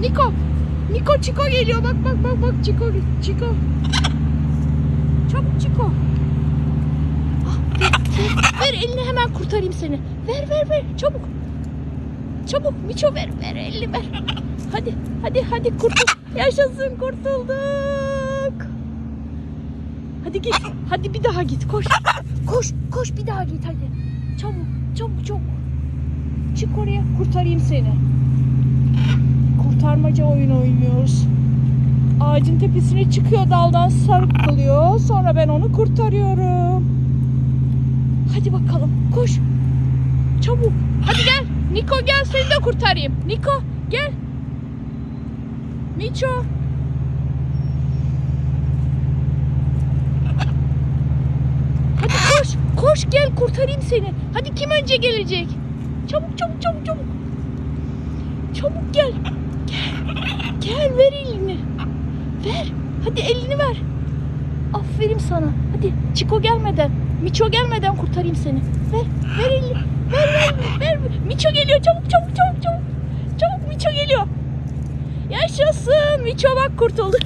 Niko. Niko Çiko geliyor. Bak bak bak bak Çiko. Çiko. Çabuk Çiko. Ah, ver, ver, ver elini hemen kurtarayım seni. Ver ver ver çabuk. Çabuk Miço ver ver elini ver. Hadi hadi hadi kurtul. Yaşasın kurtulduk. Hadi git. Hadi bir daha git. Koş. Koş koş bir daha git hadi. Çabuk çabuk çabuk. Çık oraya kurtarayım seni. Kurtarmaca oyunu oynuyoruz. Ağacın tepesine çıkıyor daldan sarkılıyor. Sonra ben onu kurtarıyorum. Hadi bakalım koş. Çabuk. Hadi gel. Niko gel seni de kurtarayım. Niko gel. Miço. Hadi koş. Koş gel kurtarayım seni. Hadi kim önce gelecek? Çabuk çabuk çabuk çabuk. Çabuk gel. Gel. Gel ver elini. Ver. Hadi elini ver. Aferin sana. Hadi Çiko gelmeden, Miço gelmeden kurtarayım seni. Ver. Ver elini. Ver ver ver. Miço geliyor. Çabuk çabuk çabuk çabuk. Çabuk Miço geliyor. Yaşasın. Miço bak kurtuldu.